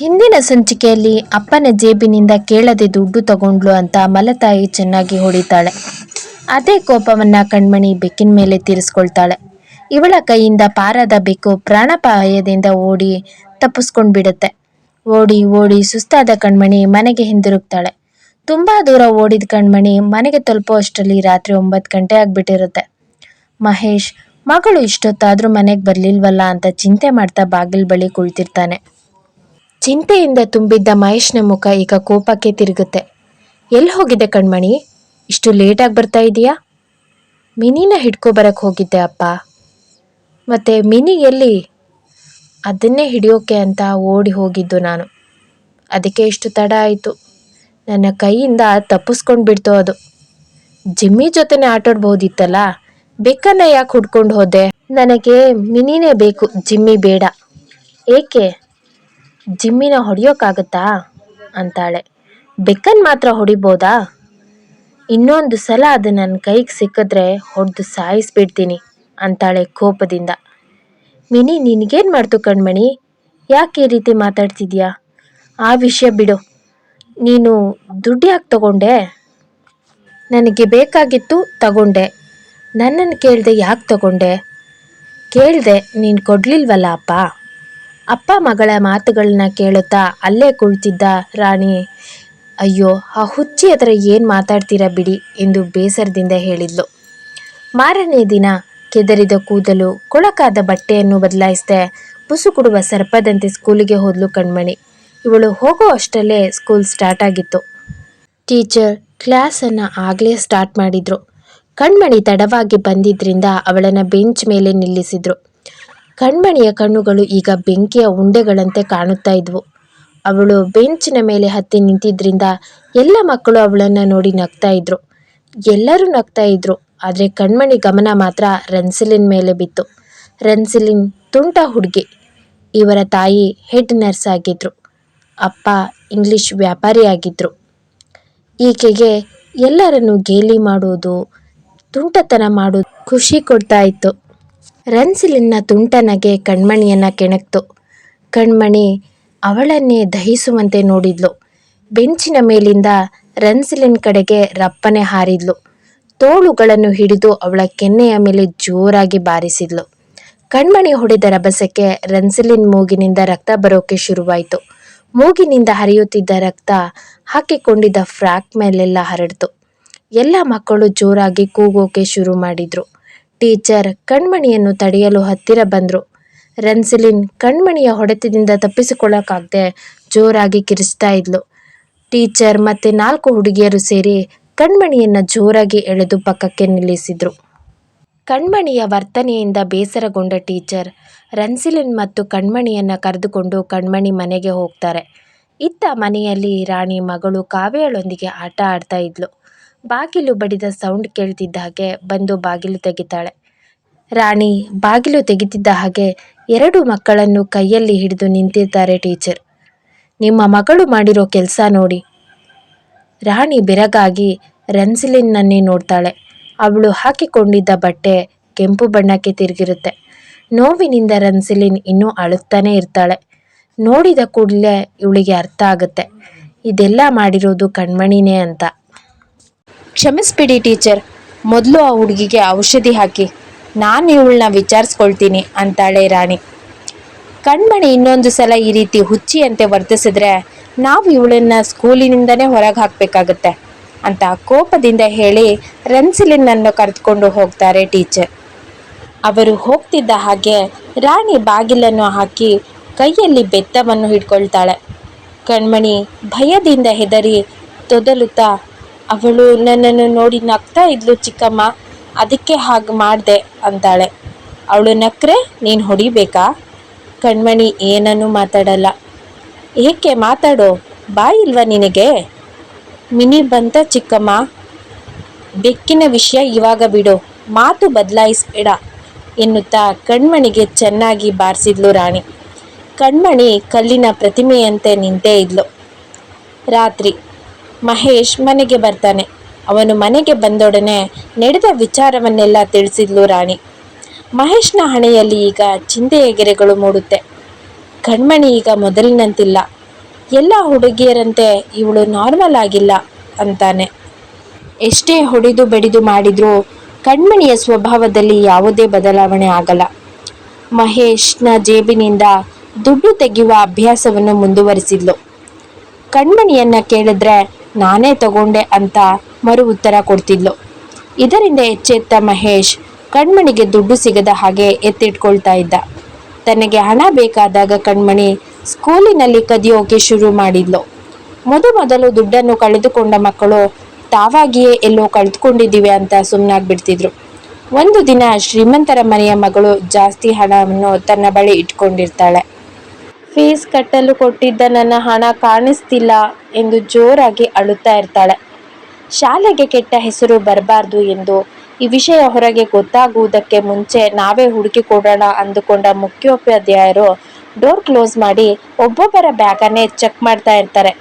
ಹಿಂದಿನ ಸಂಚಿಕೆಯಲ್ಲಿ ಅಪ್ಪನ ಜೇಬಿನಿಂದ ಕೇಳದೆ ದುಡ್ಡು ತಗೊಂಡ್ಲು ಅಂತ ಮಲತಾಯಿ ಚೆನ್ನಾಗಿ ಹೊಡಿತಾಳೆ. ಅದೇ ಕೋಪವನ್ನ ಕಣ್ಮಣಿ ಬೆಕ್ಕಿನ ಮೇಲೆ ತೀರಿಸ್ಕೊಳ್ತಾಳೆ. ಇವಳ ಕೈಯಿಂದ ಪಾರಾದ ಬೆಕ್ಕು ಪ್ರಾಣಪಾಯದಿಂದ ಓಡಿ ತಪ್ಪಿಸ್ಕೊಂಡ್ ಬಿಡುತ್ತೆ ಓಡಿ ಓಡಿ ಸುಸ್ತಾದ ಕಣ್ಮಣಿ ಮನೆಗೆ ಹಿಂದಿರುಗ್ತಾಳೆ. ತುಂಬಾ ದೂರ ಓಡಿದ ಕಣ್ಮಣಿ ಮನೆಗೆ ತಲುಪುವಷ್ಟರಲ್ಲಿ ರಾತ್ರಿ ಒಂಬತ್ತು ಗಂಟೆ ಆಗ್ಬಿಟ್ಟಿರುತ್ತೆ. ಮಹೇಶ್, ಮಗಳು ಇಷ್ಟೊತ್ತಾದ್ರೂ ಮನೆಗೆ ಬರ್ಲಿಲ್ವಲ್ಲ ಅಂತ ಚಿಂತೆ ಮಾಡ್ತಾ ಬಾಗಿಲ್ ಬಳಿ ಕುಳಿತಿರ್ತಾನೆ. ಚಿಂತೆಯಿಂದ ತುಂಬಿದ್ದ ಮಹೇಶ್ನ ಮುಖ ಈಗ ಕೋಪಕ್ಕೆ ತಿರುಗುತ್ತೆ. ಎಲ್ಲಿ ಹೋಗಿದೆ ಕಣ್ಮಣಿ? ಇಷ್ಟು ಲೇಟಾಗಿ ಬರ್ತಾ ಇದೀಯಾ? ಮಿನಿನ ಹಿಡ್ಕೊ ಬರಕ್ಕೆ ಹೋಗಿದ್ದೆ ಅಪ್ಪ. ಮತ್ತೆ ಮಿನಿ ಎಲ್ಲಿ? ಅದನ್ನೇ ಹಿಡಿಯೋಕೆ ಅಂತ ಓಡಿ ಹೋಗಿದ್ದು ನಾನು. ಅದಕ್ಕೆ ಇಷ್ಟು ತಡ ಆಯಿತು. ನನ್ನ ಕೈಯಿಂದ ತಪ್ಪಿಸ್ಕೊಂಡು ಬಿಡ್ತು ಅದು. ಜಿಮ್ಮಿ ಜೊತೆನೆ ಆಟಾಡ್ಬೋದಿತ್ತಲ್ಲ? ಬೆಕ್ಕನ್ನ ಯಾಕೆ ಹುಡ್ಕೊಂಡು ಹೋದೆ? ನನಗೆ ಮಿನಿನೇ ಬೇಕು, ಜಿಮ್ಮಿ ಬೇಡ. ಏಕೆ? ಜಿಮ್ಮಿನ ಹೊಡಿಯೋಕ್ಕಾಗತ್ತಾ ಅಂತಾಳೆ. ಬೆಕ್ಕನ್ ಮಾತ್ರ ಹೊಡಿಬೋದಾ? ಇನ್ನೊಂದು ಸಲ ಅದು ನನ್ನ ಕೈಗೆ ಸಿಕ್ಕಿದ್ರೆ ಹೊಡೆದು ಸಾಯಿಸ್ಬಿಡ್ತೀನಿ, ಅಂತಾಳೆ ಕೋಪದಿಂದ. ಮಿನಿ, ನಿನಗೇನು ಮಾಡ್ತು ಕಣ್ಮಣಿ? ಯಾಕೆ ಈ ರೀತಿ ಮಾತಾಡ್ತಿದ್ಯಾ? ಆ ವಿಷಯ ಬಿಡು. ನೀನು ದುಡ್ಡು ಯಾಕೆ ತಗೊಂಡೆ? ನನಗೆ ಬೇಕಾಗಿತ್ತು ತಗೊಂಡೆ. ನನ್ನನ್ನು ಕೇಳಿದೆ ಯಾಕೆ ತಗೊಂಡೆ? ಕೇಳಿದೆ ನೀನು ಕೊಡ್ಲಿಲ್ವಲ್ಲ ಅಪ್ಪ? ಅಪ್ಪ ಮಗಳ ಮಾತುಗಳನ್ನ ಕೇಳುತ್ತಾ ಅಲ್ಲೇ ಕುಳಿತಿದ್ದ ರಾಣಿ, ಅಯ್ಯೋ, ಆ ಹುಚ್ಚಿ ಹತ್ರ ಏನು ಮಾತಾಡ್ತೀರಾ ಬಿಡಿ ಎಂದು ಬೇಸರದಿಂದ ಹೇಳಿದ್ಲು. ಮಾರನೇ ದಿನ ಕೆದರಿದ ಕೂದಲು ಕೊಳಕಾದ ಬಟ್ಟೆಯನ್ನು ಬದಲಾಯಿಸಿದೆ. ಬುಸು ಕೊಡುವ ಸರ್ಪದಂತೆ ಸ್ಕೂಲಿಗೆ ಹೋದ್ಲು ಕಣ್ಮಣಿ. ಇವಳು ಹೋಗೋ ಅಷ್ಟರಲ್ಲೇ ಸ್ಕೂಲ್ ಸ್ಟಾರ್ಟ್ ಆಗಿತ್ತು. ಟೀಚರ್ ಕ್ಲಾಸನ್ನು ಆಗಲೇ ಸ್ಟಾರ್ಟ್ ಮಾಡಿದ್ರು. ಕಣ್ಮಣಿ ತಡವಾಗಿ ಬಂದಿದ್ದರಿಂದ ಅವಳನ್ನು ಬೆಂಚ್ ಮೇಲೆ ನಿಲ್ಲಿಸಿದ್ರು. ಕಣ್ಮಣಿಯ ಕಣ್ಣುಗಳು ಈಗ ಬೆಂಕಿಯ ಉಂಡೆಗಳಂತೆ ಕಾಣುತ್ತಾ ಇದ್ವು. ಅವಳು ಬೆಂಚಿನ ಮೇಲೆ ಹತ್ತಿ ನಿಂತಿದ್ರಿಂದ ಎಲ್ಲ ಮಕ್ಕಳು ಅವಳನ್ನು ನೋಡಿ ನಗ್ತಾ ಇದ್ರು. ಎಲ್ಲರೂ ನಗ್ತಾ ಇದ್ರು, ಆದರೆ ಕಣ್ಮಣಿ ಗಮನ ಮಾತ್ರ ರನ್ಸಿಲಿನ್ ಮೇಲೆ ಬಿತ್ತು. ರನ್ಸಿಲಿನ್ ತುಂಟ ಹುಡುಗಿ. ಇವರ ತಾಯಿ ಹೆಡ್ ನರ್ಸ್ ಆಗಿದ್ರು. ಅಪ್ಪ ಇಂಗ್ಲಿಷ್ ವ್ಯಾಪಾರಿಯಾಗಿದ್ರು ಈಕೆಗೆ ಎಲ್ಲರನ್ನು ಗೇಲಿ ಮಾಡೋದು, ತುಂಟತನ ಮಾಡೋದು ಖುಷಿ ಕೊಡ್ತಾ ಇತ್ತು. ರನ್ಸಿಲಿನ ತುಂಟನಗೆ ಕಣ್ಮಣಿಯನ್ನ ಕೆಣಕ್ತು. ಕಣ್ಮಣಿ ಅವಳನ್ನೇ ದಹಿಸುವಂತೆ ನೋಡಿದ್ಲು. ಬೆಂಚಿನ ಮೇಲಿಂದ ರನ್ಸಿಲಿನ್ ಕಡೆಗೆ ರಪ್ಪನೆ ಹಾರಿದ್ಲು. ತೋಳುಗಳನ್ನು ಹಿಡಿದು ಅವಳ ಕೆನ್ನೆಯ ಮೇಲೆ ಜೋರಾಗಿ ಬಾರಿಸಿದ್ಲು. ಕಣ್ಮಣಿ ಹೊಡೆದ ರಭಸಕ್ಕೆ ರನ್ಸಿಲಿನ್ ಮೂಗಿನಿಂದ ರಕ್ತ ಬರೋಕೆ ಶುರುವಾಯಿತು. ಮೂಗಿನಿಂದ ಹರಿಯುತ್ತಿದ್ದ ರಕ್ತ ಹಾಕಿಕೊಂಡಿದ್ದ ಫ್ರಾಕ್ ಮೇಲೆಲ್ಲ ಹರಡ್ತು. ಎಲ್ಲ ಮಕ್ಕಳು ಜೋರಾಗಿ ಕೂಗೋಕೆ ಶುರು ಮಾಡಿದ್ರು. ಟೀಚರ್ ಕಣ್ಮಣಿಯನ್ನು ತಡೆಯಲು ಹತ್ತಿರ ಬಂದರು. ರನ್ಸಿಲಿನ್ ಕಣ್ಮಣಿಯ ಹೊಡೆತದಿಂದ ತಪ್ಪಿಸಿಕೊಳ್ಳೋಕ್ಕಾಗದೆ ಜೋರಾಗಿ ಕಿರಿಸ್ತಾ ಇದ್ಲು. ಟೀಚರ್ ಮತ್ತೆ ನಾಲ್ಕು ಹುಡುಗಿಯರು ಸೇರಿ ಕಣ್ಮಣಿಯನ್ನು ಜೋರಾಗಿ ಎಳೆದು ಪಕ್ಕಕ್ಕೆ ನಿಲ್ಲಿಸಿದ್ರು. ಕಣ್ಮಣಿಯ ವರ್ತನೆಯಿಂದ ಬೇಸರಗೊಂಡ ಟೀಚರ್ ರನ್ಸಿಲಿನ್ ಮತ್ತು ಕಣ್ಮಣಿಯನ್ನು ಕರೆದುಕೊಂಡು ಕಣ್ಮಣಿ ಮನೆಗೆ ಹೋಗ್ತಾರೆ. ಇತ್ತ ಮನೆಯಲ್ಲಿ ರಾಣಿ ಮಗಳು ಕಾವ್ಯಳೊಂದಿಗೆ ಆಟ ಆಡ್ತಾ ಇದ್ಲು. ಬಾಗಿಲು ಬಡಿದ ಸೌಂಡ್ ಕೇಳ್ತಿದ್ದ ಹಾಗೆ ಬಂದು ಬಾಗಿಲು ತೆಗಿತಾಳೆ. ರಾಣಿ ಬಾಗಿಲು ತೆಗಿತಿದ್ದ ಹಾಗೆ ಎರಡು ಮಕ್ಕಳನ್ನು ಕೈಯಲ್ಲಿ ಹಿಡಿದು ನಿಂತಿದ್ದಾರೆ ಟೀಚರ್. ನಿಮ್ಮ ಮಗಳು ಮಾಡಿರೋ ಕೆಲಸ ನೋಡಿ. ರಾಣಿ ಬೆರಗಾಗಿ ರನ್ಸಿಲಿನ್ನನ್ನೇ ನೋಡ್ತಾಳೆ. ಅವಳು ಹಾಕಿಕೊಂಡಿದ್ದ ಬಟ್ಟೆ ಕೆಂಪು ಬಣ್ಣಕ್ಕೆ ತಿರುಗಿರುತ್ತೆ. ನೋವಿನಿಂದ ರನ್ಸಿಲಿನ್ ಇನ್ನೂ ಅಳುತ್ತಾನೆ ಇರ್ತಾಳೆ. ನೋಡಿದ ಕೂಡಲೇ ಇವಳಿಗೆ ಅರ್ಥ ಆಗುತ್ತೆ. ಇದೆಲ್ಲ ಮಾಡಿರೋದು ಕಣ್ಮಣಿನೇ ಅಂತ. ಕ್ಷಮಿಸ್ಬಿಡಿ ಟೀಚರ್. ಮೊದಲು ಆ ಹುಡುಗಿಗೆ ಔಷಧಿ ಹಾಕಿ. ನಾನು ಇವಳನ್ನ ವಿಚಾರಿಸ್ಕೊಳ್ತೀನಿ ಅಂತಾಳೆ ರಾಣಿ. ಕಣ್ಮಣಿ ಇನ್ನೊಂದು ಸಲ ಈ ರೀತಿ ಹುಚ್ಚಿಯಂತೆ ವರ್ತಿಸಿದ್ರೆ ನಾವು ಇವಳನ್ನ ಸ್ಕೂಲಿನಿಂದನೇ ಹೊರಗೆ ಹಾಕಬೇಕಾಗತ್ತೆ ಅಂತ ಕೋಪದಿಂದ ಹೇಳಿ ರನ್ಸಿಲಿನನ್ನು ಕರೆದುಕೊಂಡು ಹೋಗ್ತಾರೆ ಟೀಚರ್. ಅವರು ಹೋಗ್ತಿದ್ದ ಹಾಗೆ ರಾಣಿ ಬಾಗಿಲನ್ನು ಹಾಕಿ ಕೈಯಲ್ಲಿ ಬೆತ್ತವನ್ನು ಹಿಡ್ಕೊಳ್ತಾಳೆ. ಕಣ್ಮಣಿ ಭಯದಿಂದ ಹೆದರಿ ತೊದಲುತ್ತಾ ಅವಳು ನನ್ನನ್ನು ನೋಡಿ ನಗ್ತಾ ಇದ್ಲು ಚಿಕ್ಕಮ್ಮ. ಅದಕ್ಕೆ ಹಾಗೆ ಮಾಡಿದೆ ಅಂತಾಳೆ. ಅವಳು ನಕ್ರೆ, ನೀನು ಹೊಡಿಬೇಕಾ? ಕಣ್ಮಣಿ ಏನನ್ನೂ ಮಾತಾಡಲ್ಲ. ಏಕೆ ಮಾತಾಡೋ? ಬಾಯಿಲ್ವಾ ನಿನಗೆ? ಮಿನಿ ಬಂತ ಚಿಕ್ಕಮ್ಮ. ಬೆಕ್ಕಿನ ವಿಷಯ ಇವಾಗ ಬಿಡು. ಮಾತು ಬದಲಾಯಿಸ್ಬೇಡ ಎನ್ನುತ್ತಾ ಕಣ್ಮಣಿಗೆ ಚೆನ್ನಾಗಿ ಬಾರಿಸಿದ್ಲು ರಾಣಿ. ಕಣ್ಮಣಿ ಕಲ್ಲಿನ ಪ್ರತಿಮೆಯಂತೆ ನಿಂತೇ ಇದ್ಲು. ರಾತ್ರಿ ಮಹೇಶ್ ಮನೆಗೆ ಬರ್ತಾನೆ. ಅವನು ಮನೆಗೆ ಬಂದೊಡನೆ ನಡೆದ ವಿಚಾರವನ್ನೆಲ್ಲ ತಿಳಿಸಿದ್ಲು ರಾಣಿ. ಮಹೇಶ್ನ ಹಣೆಯಲ್ಲಿ ಈಗ ಚಿಂತೆಯ ಗೆರೆಗಳು ಮೂಡುತ್ತೆ. ಕಣ್ಮಣಿ ಈಗ ಮೊದಲಿನಂತಿಲ್ಲ. ಎಲ್ಲ ಹುಡುಗಿಯರಂತೆ ಇವಳು ನಾರ್ಮಲ್ ಆಗಿಲ್ಲ ಅಂತಾನೆ. ಎಷ್ಟೇ ಹೊಡೆದು ಬಡಿದು ಮಾಡಿದ್ರೂ ಕಣ್ಮಣಿಯ ಸ್ವಭಾವದಲ್ಲಿ ಯಾವುದೇ ಬದಲಾವಣೆ ಆಗಲ್ಲ. ಮಹೇಶ್ನ ಜೇಬಿನಿಂದ ದುಡ್ಡು ತೆಗೆಯುವ ಅಭ್ಯಾಸವನ್ನು ಮುಂದುವರಿಸಿದ್ಲು. ಕಣ್ಮಣಿಯನ್ನ ಕೇಳಿದ್ರೆ ನಾನೇ ತಗೊಂಡೆ ಅಂತ ಮರು ಉತ್ತರ ಕೊಡ್ತಿದ್ಲು. ಇದರಿಂದ ಎಚ್ಚೆತ್ತ ಮಹೇಶ್ ಕಣ್ಮಣಿಗೆ ದುಡ್ಡು ಸಿಗದ ಹಾಗೆ ಎತ್ತಿಟ್ಕೊಳ್ತಾ ಇದ್ದ. ತನಗೆ ಹಣ ಬೇಕಾದಾಗ ಕಣ್ಮಣಿ ಸ್ಕೂಲಿನಲ್ಲಿ ಕದಿಯೋಕೆ ಶುರು ಮಾಡಿದ್ಲು. ಮೊದಮೊದಲು ದುಡ್ಡನ್ನು ಕಳೆದುಕೊಂಡ ಮಕ್ಕಳು ತಾವಾಗಿಯೇ ಎಲ್ಲೋ ಕಳೆದುಕೊಂಡಿದ್ದೀವಿ ಅಂತ ಸುಮ್ಮನಾಗ್ಬಿಡ್ತಿದ್ರು ಒಂದು ದಿನ ಶ್ರೀಮಂತರ ಮನೆಯ ಮಗಳು ಜಾಸ್ತಿ ಹಣವನ್ನು ತನ್ನ ಬಳಿ ಇಟ್ಕೊಂಡಿರ್ತಾಳೆ. ಫೀಸ್ ಕಟ್ಟಲು ಕೊಟ್ಟಿದ್ದ ನನ್ನ ಹಣ ಕಾಣಿಸ್ತಿಲ್ಲ ಎಂದು ಜೋರಾಗಿ ಅಳುತ್ತಾ ಇರ್ತಾಳೆ. ಶಾಲೆಗೆ ಕೆಟ್ಟ ಹೆಸರು ಬರಬಾರ್ದು ಎಂದು ಈ ವಿಷಯ ಹೊರಗೆ ಗೊತ್ತಾಗುವುದಕ್ಕೆ ಮುಂಚೆ ನಾವೇ ಹುಡುಕಿ ಕೊಡೋಣ ಅಂದುಕೊಂಡ ಮುಖ್ಯೋಪಾಧ್ಯಾಯರು ಡೋರ್ ಕ್ಲೋಸ್ ಮಾಡಿ ಒಬ್ಬೊಬ್ಬರ ಬ್ಯಾಗನ್ನೇ ಚೆಕ್ ಮಾಡ್ತಾ ಇರ್ತಾರೆ.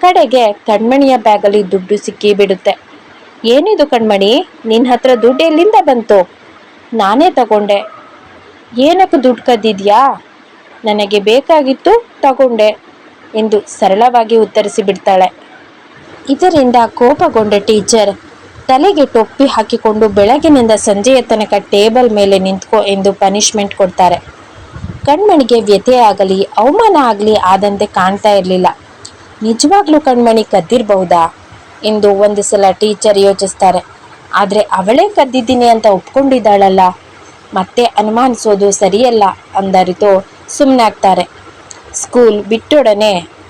ಕಡೆಗೆ ಕಣ್ಮಣಿಯ ಬ್ಯಾಗಲ್ಲಿ ದುಡ್ಡು ಸಿಕ್ಕಿ ಬಿಡುತ್ತೆ ಏನಿದು ಕಣ್ಮಣಿ? ನಿನ್ನ ಹತ್ರ ದುಡ್ಡು ಎಲ್ಲಿಂದ ಬಂತು? ನಾನೇ ತಗೊಂಡೆ. ಏನಕ್ಕೆ ದುಡ್ಡು ಕದ್ದಿದ್ಯಾ? ನನಗೆ ಬೇಕಾಗಿತ್ತು ತಗೊಂಡೆ ಎಂದು ಸರಳವಾಗಿ ಉತ್ತರಿಸಿ ಬಿಡ್ತಾಳೆ. ಇದರಿಂದ ಕೋಪಗೊಂಡ ಟೀಚರ್ ತಲೆಗೆ ಟೊಪ್ಪಿ ಹಾಕಿಕೊಂಡು ಬೆಳಗಿನಿಂದ ಸಂಜೆಯ ತನಕ ಟೇಬಲ್ ಮೇಲೆ ನಿಂತ್ಕೊ ಎಂದು ಪನಿಷ್ಮೆಂಟ್ ಕೊಡ್ತಾರೆ. ಕಣ್ಮಣಿಗೆ ವ್ಯಥೆ ಆಗಲಿ, ಅವಮಾನ ಆಗಲಿ ಆದಂತೆ ಕಾಣ್ತಾ ಇರಲಿಲ್ಲ. ನಿಜವಾಗ್ಲೂ ಕಣ್ಮಣಿ ಕದ್ದಿರಬಹುದಾ ಎಂದು ಒಂದು ಸಲ ಟೀಚರ್ ಯೋಚಿಸ್ತಾರೆ. ಆದರೆ ಅವಳೇ ಕದ್ದಿದ್ದೀನಿ ಅಂತ ಒಪ್ಕೊಂಡಿದ್ದಾಳಲ್ಲ. ಮತ್ತೆ ಅನುಮಾನಿಸೋದು ಸರಿಯಲ್ಲ, ಅಂದರಿತು ಸುಮ್ಮನಾಗ್ತಾರೆ ಸ್ಕೂಲ್ ಬಿಟ್ಟೊಡನೆ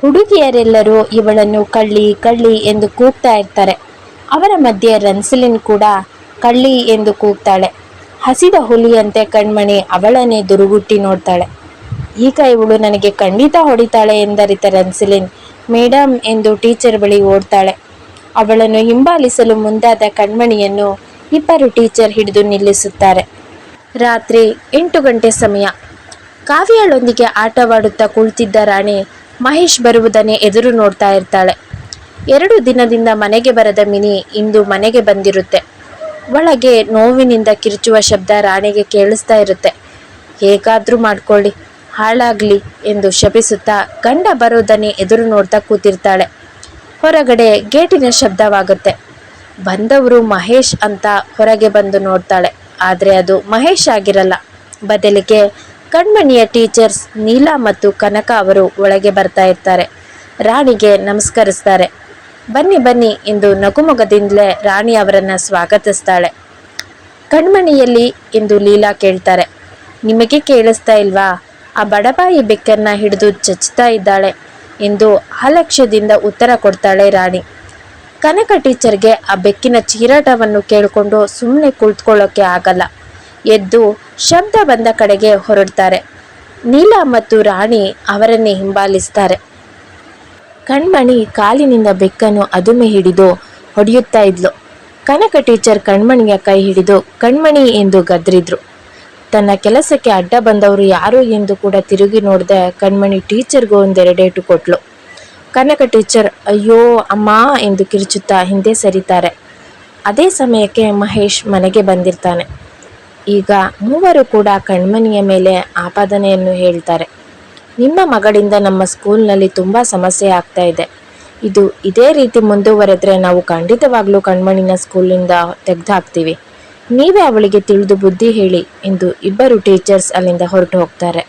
ಹುಡುಗಿಯರೆಲ್ಲರೂ ಇವಳನ್ನು ಕಳ್ಳಿ ಕಳ್ಳಿ ಎಂದು ಕೂಗ್ತಾ ಇರ್ತಾರೆ. ಅವರ ಮಧ್ಯೆ ರನ್ಸಿಲಿನ್ ಕೂಡ ಕಳ್ಳಿ ಎಂದು ಕೂಗ್ತಾಳೆ. ಹಸಿದ ಹುಲಿಯಂತೆ ಕಣ್ಮಣಿ ಅವಳನ್ನೇ ದುರುಗುಟ್ಟಿ ನೋಡ್ತಾಳೆ. ಈಗ ಇವಳು ನನಗೆ ಖಂಡಿತ ಹೊಡಿತಾಳೆ ಎಂದರಿತ ರನ್ಸಿಲಿನ್ ಮೇಡಮ್ ಎಂದು ಟೀಚರ್ ಬಳಿ ಓಡ್ತಾಳೆ. ಅವಳನ್ನು ಹಿಂಬಾಲಿಸಲು ಮುಂದಾದ ಕಣ್ಮಣಿಯನ್ನು ಇಬ್ಬರು ಟೀಚರ್ ಹಿಡಿದು ನಿಲ್ಲಿಸುತ್ತಾರೆ. ರಾತ್ರಿ ಎಂಟು ಗಂಟೆ ಸಮಯ. ಕಾವ್ಯಳೊಂದಿಗೆ ಆಟವಾಡುತ್ತಾ ಕುಳಿತಿದ್ದ ರಾಣಿ ಮಹೇಶ್ ಬರುವುದನ್ನೇ ಎದುರು ನೋಡ್ತಾ ಇರ್ತಾಳೆ. ಎರಡು ದಿನದಿಂದ ಮನೆಗೆ ಬರದ ಮಿನಿ ಇಂದು ಮನೆಗೆ ಬಂದಿರುತ್ತೆ. ಒಳಗೆ ನೋವಿನಿಂದ ಕಿರುಚುವ ಶಬ್ದ ರಾಣಿಗೆ ಕೇಳಿಸ್ತಾ ಇರುತ್ತೆ. ಹೇಗಾದ್ರೂ ಮಾಡ್ಕೊಳ್ಳಿ, ಹಾಳಾಗ್ಲಿ ಎಂದು ಶಪಿಸುತ್ತಾ ಗಂಡ ಬರೋದನ್ನೇ ಎದುರು ನೋಡ್ತಾ ಕೂತಿರ್ತಾಳೆ. ಹೊರಗಡೆ ಗೇಟಿನ ಶಬ್ದವಾಗುತ್ತೆ. ಬಂದವರು ಮಹೇಶ್ ಅಂತ ಹೊರಗೆ ಬಂದು ನೋಡ್ತಾಳೆ. ಆದರೆ ಅದು ಮಹೇಶ್ ಆಗಿರಲ್ಲ. ಬದಲಿಗೆ ಕಣ್ಮಣಿಯ ಟೀಚರ್ಸ್ ನೀಲಾ ಮತ್ತು ಕನಕ ಅವರು ಒಳಗೆ ಬರ್ತಾ ಇರ್ತಾರೆ. ರಾಣಿಗೆ ನಮಸ್ಕರಿಸ್ತಾರೆ. ಬನ್ನಿ ಬನ್ನಿ ಎಂದು ನಗುಮೊಗದಿಂದಲೇ ರಾಣಿ ಅವರನ್ನ ಸ್ವಾಗತಿಸ್ತಾಳೆ. ಕಣ್ಮಣಿಯಲ್ಲಿ ಎಂದು ಲೀಲಾ ಕೇಳ್ತಾರೆ. ನಿಮಗೆ ಕೇಳಿಸ್ತಾ ಇಲ್ವಾ? ಆ ಬಡಬಾಯಿ ಬೆಕ್ಕನ್ನ ಹಿಡಿದು ಚಚ್ತಾ ಇದ್ದಾಳೆ. ಎಂದು ಅಲಕ್ಷ್ಯದಿಂದ ಉತ್ತರ ಕೊಡ್ತಾಳೆ ರಾಣಿ. ಕನಕ ಟೀಚರ್ಗೆ ಆ ಬೆಕ್ಕಿನ ಚೀರಾಟವನ್ನು ಕೇಳಿಕೊಂಡು ಸುಮ್ಮನೆ ಕುಳಿತುಕೊಳ್ಳೋಕೆ ಆಗಲ್ಲ. ಎದ್ದು ಶಬ್ದ ಬಂದ ಕಡೆಗೆ ಹೊರಡ್ತಾರೆ. ನೀಲಾ ಮತ್ತು ರಾಣಿ ಅವರನ್ನೇ ಹಿಂಬಾಲಿಸ್ತಾರೆ. ಕಣ್ಮಣಿ ಕಾಲಿನಿಂದ ಬೆಕ್ಕನ್ನು ಅದುಮೆ ಹಿಡಿದು ಹೊಡೆಯುತ್ತಾ ಇದ್ಲು. ಕನಕ ಟೀಚರ್ ಕಣ್ಮಣಿಯ ಕೈ ಹಿಡಿದು, ಕಣ್ಮಣಿ ಎಂದು ಗದ್ರಿದ್ರು. ತನ್ನ ಕೆಲಸಕ್ಕೆ ಅಡ್ಡ ಬಂದವರು ಯಾರು ಎಂದು ಕೂಡ ತಿರುಗಿ ನೋಡಿದೆ ಕಣ್ಮಣಿ ಟೀಚರ್ಗೂ ಒಂದೆರಡೇಟು ಕೊಟ್ಲು. ಕನಕ ಟೀಚರ್, ಅಯ್ಯೋ, ಅಮ್ಮ ಎಂದು ಕಿರುಚುತ್ತಾ ಹಿಂದೆ ಸರಿತಾರೆ. ಅದೇ ಸಮಯಕ್ಕೆ ಮಹೇಶ್ ಮನೆಗೆ ಬಂದಿರ್ತಾನೆ. ಈಗ ಮೂವರು ಕೂಡ ಕಣ್ಮನಿಯ ಮೇಲೆ ಆಪಾದನೆಯನ್ನು ಹೇಳ್ತಾರೆ. ನಿಮ್ಮ ಮಗಳಿಂದ ನಮ್ಮ ಸ್ಕೂಲ್ನಲ್ಲಿ ತುಂಬ ಸಮಸ್ಯೆ ಆಗ್ತಾ ಇದೆ. ಇದು ಇದೇ ರೀತಿ ಮುಂದುವರೆದ್ರೆ ನಾವು ಖಂಡಿತವಾಗ್ಲೂ ಕಣ್ಮಣಿನ ಸ್ಕೂಲಿಂದ ತೆಗೆದು ಹಾಕ್ತೀವಿ ನೀವೇ ಅವಳಿಗೆ ತಿಳಿದು ಬುದ್ಧಿ ಹೇಳಿ ಎಂದು ಇಬ್ಬರು ಟೀಚರ್ಸ್ ಅಲ್ಲಿಂದ ಹೊರಟು ಹೋಗ್ತಾರೆ.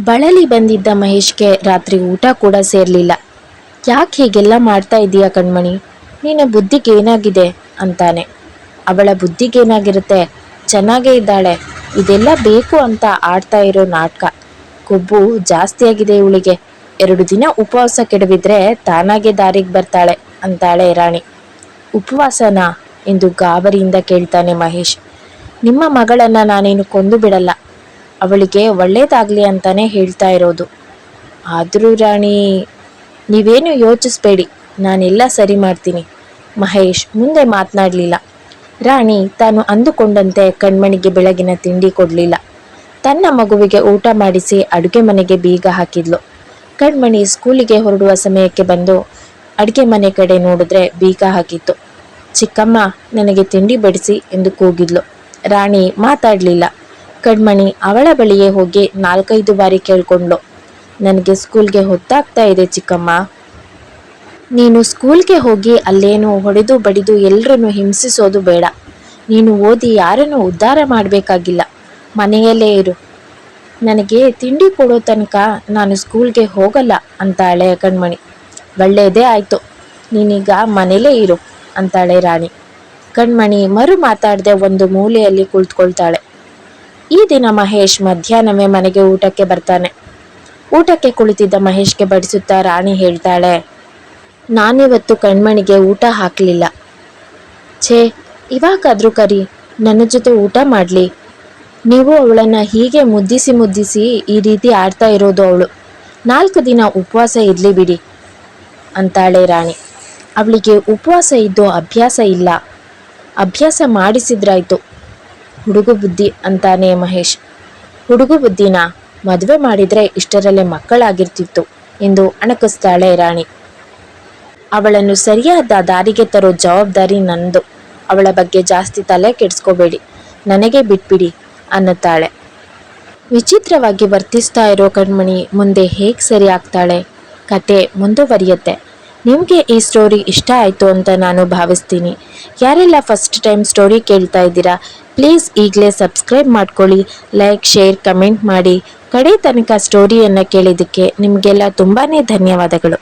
ಬಳಲಿ ಬಂದಿದ್ದ ಮಹೇಶ್ಗೆ ರಾತ್ರಿ ಊಟ ಕೂಡ ಸೇರಲಿಲ್ಲ. ಯಾಕೆ ಹೀಗೆಲ್ಲ ಮಾಡ್ತಾ ಇದೀಯಾ ಕಣ್ಮಣಿ? ನಿನ್ನ ಬುದ್ಧಿಗೆ ಏನಾಗಿದೆ ಅಂತಾನೆ. ಅವಳ ಬುದ್ಧಿಗೇನಾಗಿರುತ್ತೆ? ಚೆನ್ನಾಗೇ ಇದ್ದಾಳೆ. ಇದೆಲ್ಲ ಬೇಕು ಅಂತ ಆಡ್ತಾ ಇರೋ ನಾಟಕ. ಕೊಬ್ಬು ಜಾಸ್ತಿಯಾಗಿದೆ ಇವಳಿಗೆ. ಎರಡು ದಿನ ಉಪವಾಸ ಕೆಡವಿದ್ರೆ ತಾನಾಗೆ ದಾರಿಗೆ ಬರ್ತಾಳೆ ಅಂತಾಳೆ ರಾಣಿ. ಉಪವಾಸನ? ಎಂದು ಗಾಬರಿಯಿಂದ ಕೇಳ್ತಾನೆ ಮಹೇಶ್. ನಿಮ್ಮ ಮಗಳನ್ನ ನಾನೇನು ಕೊಂದು ಬಿಡಲ್ಲ. ಅವಳಿಗೆ ಒಳ್ಳೇದಾಗ್ಲಿ ಅಂತಾನೆ ಹೇಳ್ತಾ ಇರೋದು. ಆದರೂ ರಾಣಿ, ನೀವೇನು ಯೋಚಿಸ್ಬೇಡಿ. ನಾನೆಲ್ಲ ಸರಿ ಮಾಡ್ತೀನಿ. ಮಹೇಶ್, ಮುಂದೆ ಮಾತನಾಡಲಿಲ್ಲ. ರಾಣಿ ತಾನು ಅಂದುಕೊಂಡಂತೆ ಕಣ್ಮಣಿಗೆ ಬೆಳಗಿನ ತಿಂಡಿ ಕೊಡಲಿಲ್ಲ. ತನ್ನ ಮಗುವಿಗೆ ಊಟ ಮಾಡಿಸಿ ಅಡುಗೆ ಮನೆಗೆ ಬೀಗ ಹಾಕಿದ್ಲು. ಕಣ್ಮಣಿ ಸ್ಕೂಲಿಗೆ ಹೊರಡುವ ಸಮಯಕ್ಕೆ ಬಂದು ಅಡುಗೆ ಮನೆ ಕಡೆ ನೋಡಿದ್ರೆ ಬೀಗ ಹಾಕಿತ್ತು. ಚಿಕ್ಕಮ್ಮ, ನನಗೆ ತಿಂಡಿ ಬಡಿಸಿ ಎಂದು ಕೂಗಿದ್ಲು. ರಾಣಿ ಮಾತಾಡಲಿಲ್ಲ. ಕಣ್ಮಣಿ ಅವಳ ಬಳಿಯೇ ಹೋಗಿ ನಾಲ್ಕೈದು ಬಾರಿ ಕೇಳ್ಕೊಂಡ್ಲು ನನಗೆ ಸ್ಕೂಲ್ಗೆ ಹೊತ್ತಾಗ್ತಾ ಇದೆ ಚಿಕ್ಕಮ್ಮ. ನೀನು ಸ್ಕೂಲ್ಗೆ ಹೋಗಿ ಅಲ್ಲೇನು ಹೊಡೆದು ಬಡಿದು ಎಲ್ಲರನ್ನು ಹಿಂಸಿಸೋದು ಬೇಡ. ನೀನು ಓದಿ ಯಾರನ್ನು ಉದ್ಧಾರ ಮಾಡಬೇಕಾಗಿಲ್ಲ. ಮನೆಯಲ್ಲೇ ಇರು. ನನಗೆ ತಿಂಡಿ ಕೊಡೋ ತನಕ ನಾನು ಸ್ಕೂಲ್ಗೆ ಹೋಗಲ್ಲ ಅಂತಾಳೆ ಕಣ್ಮಣಿ. ಒಳ್ಳೆಯದೇ ಆಯಿತು. ನೀನೀಗ ಮನೇಲೇ ಇರು ಅಂತಾಳೆ ರಾಣಿ. ಕಣ್ಮಣಿ ಮರು ಮಾತಾಡದೆ ಒಂದು ಮೂಲೆಯಲ್ಲಿ ಕುಳಿತುಕೊಳ್ತಾಳೆ. ಈ ದಿನ ಮಹೇಶ್ ಮಧ್ಯಾಹ್ನವೇ ಮನೆಗೆ ಊಟಕ್ಕೆ ಬರ್ತಾನೆ. ಊಟಕ್ಕೆ ಕುಳಿತಿದ್ದ ಮಹೇಶ್ಗೆ ಬಡಿಸುತ್ತಾ ರಾಣಿ ಹೇಳ್ತಾಳೆ ನಾನಿವತ್ತು ಕಣ್ಮಣಿಗೆ ಊಟ ಹಾಕಲಿಲ್ಲ. ಛೇ, ಇವಾಗಾದ್ರೂ ಕರಿ, ನನ್ನ ಜೊತೆ ಊಟ ಮಾಡಲಿ. ನೀವು ಅವಳನ್ನು ಹೀಗೆ ಮುದ್ದಿಸಿ ಮುದ್ದಿಸಿ ಈ ರೀತಿ ಆಡ್ತಾ ಇರೋದು ಅವಳು. ನಾಲ್ಕು ದಿನ ಉಪವಾಸ ಇರಲಿ ಬಿಡಿ, ಅಂತಾಳೆ ರಾಣಿ. ಅವಳಿಗೆ ಉಪವಾಸ ಇದ್ದು ಅಭ್ಯಾಸ ಇಲ್ಲ. ಅಭ್ಯಾಸ ಮಾಡಿಸಿದ್ರಾಯ್ತು. ಹುಡುಗು ಬುದ್ಧಿ ಅಂತಾನೆ ಮಹೇಶ್. ಹುಡುಗು ಬುದ್ಧಿನ ಮದುವೆ ಮಾಡಿದ್ರೆ ಇಷ್ಟರಲ್ಲೇ ಮಕ್ಕಳಾಗಿರ್ತಿತ್ತು, ಎಂದು ಅಣಕಿಸ್ತಾಳೆ ರಾಣಿ. ಅವಳನ್ನು ಸರಿಯಾದ ದಾರಿಗೆ ತರೋ ಜವಾಬ್ದಾರಿ ನಂದು. ಅವಳ ಬಗ್ಗೆ ಜಾಸ್ತಿ ತಲೆ ಕೆಡಿಸ್ಕೋಬೇಡಿ. ನನಗೆ ಬಿಟ್ಬಿಡಿ, ಅನ್ನುತ್ತಾಳೆ. ವಿಚಿತ್ರವಾಗಿ ವರ್ತಿಸ್ತಾ ಇರೋ ಕಣ್ಮಣಿ ಮುಂದೆ ಹೇಗೆ ಸರಿ ಆಗ್ತಾಳೆ? ಕತೆ ಮುಂದುವರಿಯುತ್ತೆ. ನಿಮಗೆ ಈ ಸ್ಟೋರಿ ಇಷ್ಟ ಆಯಿತು ಅಂತ ನಾನು ಭಾವಿಸ್ತೀನಿ. ಯಾರೆಲ್ಲ ಫಸ್ಟ್ ಟೈಮ್ ಸ್ಟೋರಿ ಕೇಳ್ತಾ ಇದ್ದೀರಾ, ಪ್ಲೀಸ್ ಈಗಲೇ ಸಬ್ಸ್ಕ್ರೈಬ್ ಮಾಡ್ಕೊಳ್ಳಿ, ಲೈಕ್, ಶೇರ್, ಕಮೆಂಟ್ ಮಾಡಿ. ಕಡೆ ತನಕ ಸ್ಟೋರಿಯನ್ನು ಕೇಳಿದ್ದಕ್ಕೆ ನಿಮಗೆಲ್ಲ ತುಂಬಾ ಧನ್ಯವಾದಗಳು.